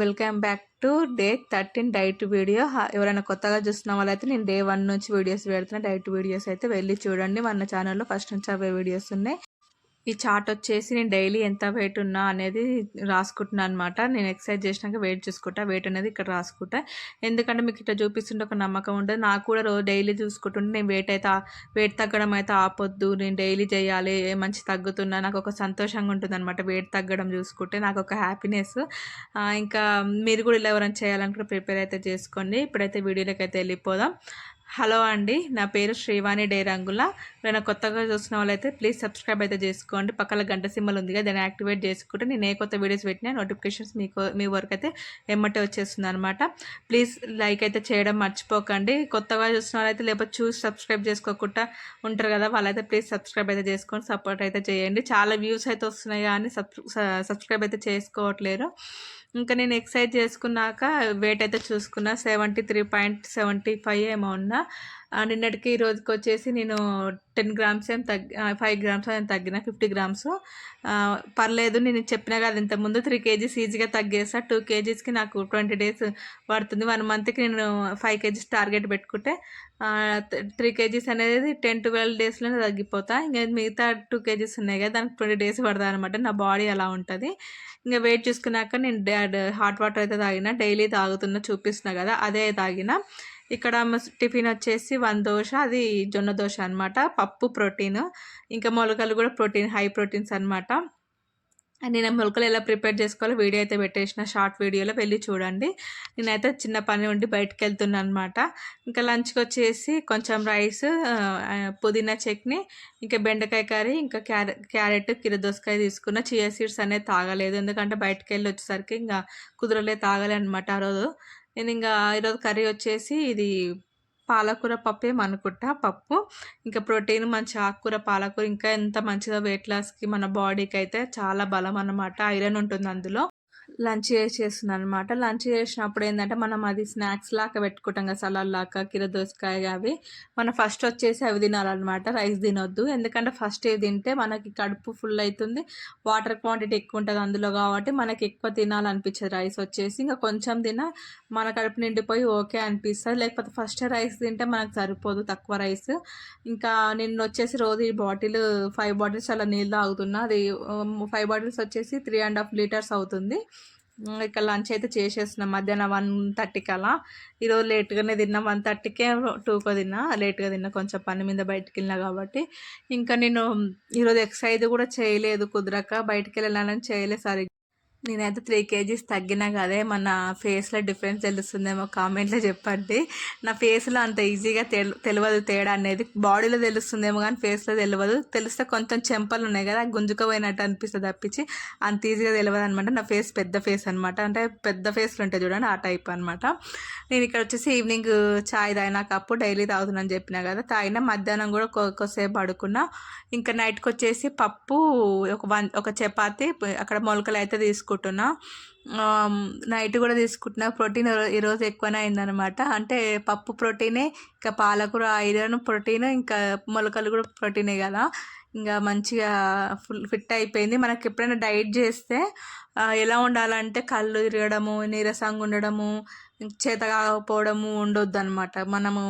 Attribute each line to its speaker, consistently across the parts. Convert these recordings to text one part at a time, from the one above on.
Speaker 1: Welcome back to day thirteen diet video ఎవరైనా కొత్తగా చూస్తున్న వాళ్ళైతే నేను డే వన్ నుంచి వీడియోస్ పెడుతున్నా. డైట్ వీడియోస్ అయితే వెళ్ళి చూడండి. మన ఛానల్లో ఫస్ట్ నుంచి అవే వీడియోస్ ఉన్నాయి. ఈ చార్ట్ వచ్చేసి నేను డైలీ ఎంత వెయిట్ ఉన్నా అనేది రాసుకుంటున్నాను అనమాట నేను ఎక్సర్సైజ్ చేసినాక వెయిట్ చూసుకుంటా వెయిట్ అనేది ఇక్కడ రాసుకుంటా. ఎందుకంటే మీకు ఇట్లా చూపిస్తుంటే ఒక నమ్మకం ఉంటుంది. నాకు కూడా రోజు డైలీ చూసుకుంటుంటే నేను వెయిట్ అయితే వెయిట్ తగ్గడం అయితే ఆపొద్దు. నేను డైలీ చేయాలి ఏ మంచి తగ్గుతున్నా నాకు ఒక సంతోషంగా ఉంటుంది అనమాట వెయిట్ తగ్గడం చూసుకుంటే నాకు ఒక హ్యాపీనెస్. ఇంకా మీరు కూడా ఇలా ఎవరైనా చేయాలనుకుంటే ప్రిపేర్ అయితే చేసుకోండి. ఇప్పుడైతే వీడియోలోకి అయితే వెళ్ళిపోదాం. హలో అండి నా పేరు శ్రీవాణి డేరంగుల. నేను కొత్తగా చూసిన వాళ్ళైతే ప్లీజ్ సబ్స్క్రైబ్ అయితే చేసుకోండి. పక్కన గంట సింబల్ ఉంది కదా దాన్ని యాక్టివేట్ చేసుకుంటే నేను ఏ కొత్త వీడియోస్ పెట్టినా నోటిఫికేషన్స్ మీకు మీ వరకు అయితే ఎమ్మటే వచ్చేస్తుంది అనమాట ప్లీజ్ లైక్ అయితే చేయడం మర్చిపోకండి. కొత్తగా చూసిన వాళ్ళైతే లేకపోతే చూసి సబ్స్క్రైబ్ చేసుకోకుండా ఉంటారు కదా వాళ్ళైతే ప్లీజ్ సబ్స్క్రైబ్ అయితే చేసుకొని సపోర్ట్ అయితే చేయండి. చాలా వ్యూస్ అయితే వస్తున్నాయి కానీ సబ్స్క్రైబ్ అయితే చేసుకోవట్లేరు. ఇంకా నేను ఎక్సర్సైజ్ చేసుకున్నాక వెయిట్ అయితే చూసుకున్నా seventy three point seventy five ఏమో ఉన్నా. నిన్నటికి ఈ రోజుకి వచ్చేసి నేను టెన్ గ్రామ్స్ ఏం తగ్గి ఫైవ్ గ్రామ్స్ ఏం తగ్గిన ఫిఫ్టీ గ్రామ్స్. పర్లేదు నేను చెప్పినా కదా ఇంతకుముందు త్రీ కేజీస్ ఈజీగా తగ్గేసా. టూ కేజీస్కి నాకు ట్వంటీ డేస్ పడుతుంది. వన్ మంత్కి నేను ఫైవ్ కేజీస్ టార్గెట్ పెట్టుకుంటే త్రీ కేజీస్ అనేది టెన్ ట్వెల్వ్ డేస్లోనే తగ్గిపోతా. ఇంకా మిగతా టూ కేజీస్ ఉన్నాయి కదా దానికి ట్వంటీ డేస్ పడుతుంది అనమాట నా బాడీ అలా ఉంటుంది. ఇంకా వెయిట్ చూసుకున్నాక నేను హాట్ వాటర్ అయితే తాగిన డైలీ తాగుతున్నా చూపిస్తున్నా కదా అదే తాగిన. ఇక్కడ టిఫిన్ వచ్చేసి వన్ దోశ అది జొన్న దోశ అనమాట పప్పు ప్రోటీన్. ఇంకా మొలకలు కూడా ప్రోటీన్ హై ప్రోటీన్స్ అనమాట నేను మొలకలు ఎలా ప్రిపేర్ చేసుకోవాలో వీడియో అయితే పెట్టేసిన షార్ట్ వీడియోలో వెళ్ళి చూడండి. నేనైతే చిన్న పని ఉండి బయటకు వెళ్తున్నా అనమాట ఇంకా లంచ్కి వచ్చేసి కొంచెం రైస్ పుదీనా చట్నీ ఇంకా బెండకాయ కర్రీ ఇంకా క్యారెట్ క్యారెట్ కిరదోసకాయ తీసుకున్న చియా సీడ్స్ అనేది తాగలేదు. ఎందుకంటే బయటకు వెళ్ళి వచ్చేసరికి ఇంకా కుదరలే తాగలే అనమాట ఆ రోజు. నేను ఇంకా ఈరోజు కర్రీ వచ్చేసి ఇది పాలకూర పప్పు ఏమనుకుంటా పప్పు. ఇంకా ప్రోటీన్ మంచి ఆకుకూర పాలకూర ఇంకా ఎంత మంచిదో వెయిట్ లాస్కి మన బాడీకి అయితే చాలా బలం అన్నమాట. ఐరన్ ఉంటుంది అందులో. లంచ్ చేసేస్తున్నాను అనమాట లంచ్ చేసినప్పుడు ఏంటంటే మనం అది స్నాక్స్ లాగా పెట్టుకుంటాం కదా సలాడ్ లాగా కిరదోసకాయ అవి. మనం ఫస్ట్ వచ్చేసి అవి తినాలన్నమాట. రైస్ తినొద్దు. ఎందుకంటే ఫస్ట్ ఇవి తింటే మనకి కడుపు ఫుల్ అవుతుంది వాటర్ క్వాంటిటీ ఎక్కువ ఉంటుంది అందులో కాబట్టి మనకి ఎక్కువ తినాలనిపించదు రైస్ వచ్చేసి. ఇంకా కొంచెం తిన మన కడుపు నిండిపోయి ఓకే అనిపిస్తుంది. లేకపోతే ఫస్ట్ రైస్ తింటే మనకు సరిపోదు తక్కువ రైస్. ఇంకా నిన్న వచ్చేసి రోజు ఈ బాటిల్ ఫైవ్ బాటిల్స్ అలా నీళ్ళు తాగుతున్నా. అది ఫైవ్ బాటిల్స్ వచ్చేసి త్రీ అండ్ హాఫ్ లీటర్స్ అవుతుంది. ఇక లంచ్ అయితే చేసేసినాం మధ్యాహ్నం వన్ థర్టీకి అలా ఈరోజు లేట్గానే తిన్నా. వన్ థర్టీకే టూకో తిన్నా. లేట్గా తిన్నా. కొంచెం పని మీద బయటికి వెళ్ళినా కాబట్టి. ఇంకా నేను ఈరోజు ఎక్సర్సైజ్ కూడా చేయలేదు కుదరక. బయటికి వెళ్ళాలని చేయలేదు సరిగ్గా. నేనైతే త్రీ కేజీస్ తగ్గినా కదే మన ఫేస్లో డిఫరెన్స్ తెలుస్తుందేమో కామెంట్లో చెప్పండి. నా ఫేస్లో అంత ఈజీగా తెల్ తెలియదు తేడా అనేది. బాడీలో తెలుస్తుందేమో కానీ ఫేస్లో తెలియదు తెలిస్తే కొంచెం చెంపలు ఉన్నాయి కదా గుంజుకపోయినట్టు అనిపిస్తుంది తప్పించి అంత ఈజీగా తెలియదు అనమాట నా ఫేస్ పెద్ద ఫేస్ అనమాట అంటే పెద్ద ఫేస్లు ఉంటాయి చూడండి ఆ టైప్ అనమాట నేను ఇక్కడ వచ్చేసి ఈవినింగ్ చాయ్ తాగిన డైలీ తాగుతున్నాను చెప్పినా కదా తాగిన మధ్యాహ్నం కూడా కొ- కొద్దిసేపు పడుకున్నా. ఇంకా నైట్కి వచ్చేసి పప్పు ఒక వన్ ఒక చపాతి అక్కడ మొలకలు అయితే తీసుకుంటాను తీసుకుంటున్నా. నైట్ కూడా తీసుకుంటున్నా. ప్రోటీన్ ఈరోజు ఎక్కువనే అయిందనమాట అంటే పప్పు ప్రోటీనే ఇంకా పాలకూర ఐరన్ ప్రోటీన్ ఇంకా మొలకలు కూడా ప్రోటీనే కదా. ఇంకా మంచిగా ఫుల్ ఫిట్ అయిపోయింది. మనకి ఎప్పుడైనా డైట్ చేస్తే ఎలా ఉండాలంటే కళ్ళు తిరగడము నీరసంగా ఉండడము చేత కాకపోవడము ఉండొద్దు అనమాట మనము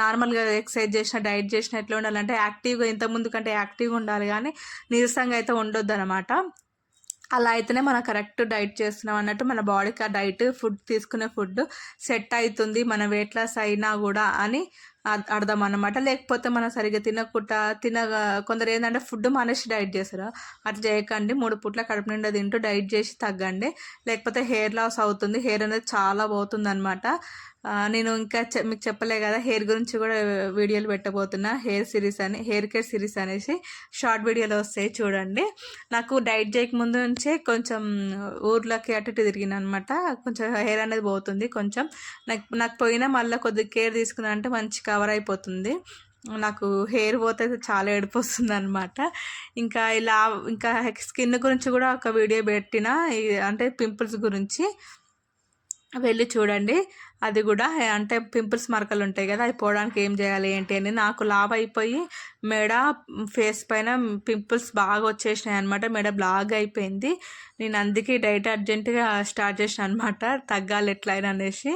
Speaker 1: నార్మల్గా ఎక్సర్సైజ్ చేసిన డైట్ చేసిన ఎట్లా ఉండాలంటే యాక్టివ్గా ఇంత ముందు కంటే యాక్టివ్గా ఉండాలి కానీ నీరసంగా అయితే ఉండొద్దు అనమాట అలా అయితేనే మనం కరెక్ట్ డైట్ చేస్తున్నాం అన్నట్టు మన బాడీకి ఆ డైట్ ఫుడ్ తీసుకునే ఫుడ్ సెట్ అవుతుంది మన వెయిట్ లాస్ అయినా కూడా అని అర్థం అన్నమాట లేకపోతే మనం సరిగ్గా తినకుండా తిన కొందరు ఏంటంటే ఫుడ్ మానేసి డైట్ చేస్తారు. అట్లా చేయకండి మూడు పూట్ల కడుపు నిండా తింటూ డైట్ చేసి తగ్గండి. లేకపోతే హెయిర్ లాస్ అవుతుంది హెయిర్ అనేది చాలా పోతుంది అనమాట నేను ఇంకా చె- మీకు చెప్పలే కదా హెయిర్ గురించి కూడా వీడియోలు పెట్టబోతున్నా. హెయిర్ సిరీస్ అని హెయిర్ కేర్ సిరీస్ అనేసి షార్ట్ వీడియోలు వస్తాయి చూడండి. నాకు డైట్ చేయక ముందు నుంచే కొంచెం ఊర్లోకి అటు ఇటు తిరిగిన అనమాట కొంచెం హెయిర్ అనేది పోతుంది కొంచెం. నాకు నాకు పోయినా మళ్ళీ కొద్దిగా కేర్ తీసుకున్నా అంటే మంచి కవర్ అయిపోతుంది. నాకు హెయిర్ పోతే చాలా ఏడుపు అనమాట ఇంకా ఇలా ఇంకా స్కిన్ గురించి కూడా ఒక వీడియో పెట్టిన అంటే పింపుల్స్ గురించి. వెళ్ళి చూడండి. అది కూడా అంటే పింపుల్స్ మరకలు ఉంటాయి కదా అది పోవడానికి ఏం చేయాలి ఏంటి అని నాకు లావ్ అయిపోయి మెడ ఫేస్ పైన పింపుల్స్ బాగా వచ్చేసినాయి అనమాట మెడ బ్లాగ్ అయిపోయింది. నేను అందుకే డైట్ అర్జెంటుగా స్టార్ట్ చేసిన అనమాట తగ్గాలి ఎట్లయినా అనేసి.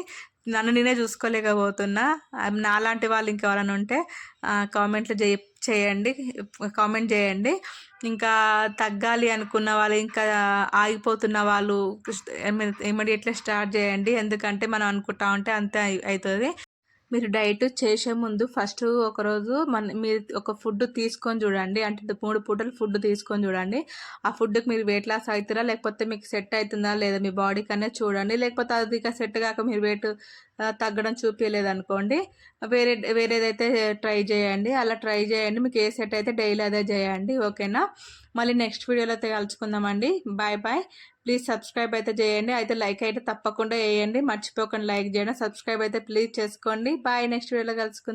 Speaker 1: నన్ను నేనే చూసుకోలేకపోతున్నా. నాలాంటి వాళ్ళు ఇంకెవరైనా ఉంటే కామెంట్లు చేయ చేయండి కామెంట్ చేయండి. ఇంకా తగ్గాలి అనుకున్న వాళ్ళు ఇంకా ఆగిపోతున్న వాళ్ళు ఇమ్మీడియట్లీ స్టార్ట్ చేయండి. ఎందుకంటే మనం అనుకుంటా ఉంటే అంతే అవుతుంది. మీరు డైట్ చేసే ముందు ఫస్ట్ ఒకరోజు మన మీరు ఒక ఫుడ్ తీసుకొని చూడండి. అంటే మూడు పూటలు ఫుడ్ తీసుకొని చూడండి. ఆ ఫుడ్కి మీరు వెయిట్ లాస్ అవుతారా? లేకపోతే మీకు సెట్ అవుతుందా? లేదా మీ బాడీకి అనేది చూడండి. లేకపోతే అది ఇక సెట్ కాక మీరు వెయిట్ తగ్గడం చూపించలేదు అనుకోండి వేరే వేరేదైతే ట్రై చేయండి. అలా ట్రై చేయండి. మీకు ఏ సెట్ అయితే డైలీ అదే చేయండి. ఓకేనా? మళ్ళీ నెక్స్ట్ వీడియోలో అయితే కలుసుకుందామండి. Bye bye. ప్లీజ్ సబ్స్క్రైబ్ అయితే చేయండి. అయితే లైక్ అయితే తప్పకుండా వేయండి. మర్చిపోకండి లైక్ చేయడం. సబ్స్క్రైబ్ అయితే ప్లీజ్ చేసుకోండి. బాయ్. నెక్స్ట్ వీడియోలో కలుసుకుందాం.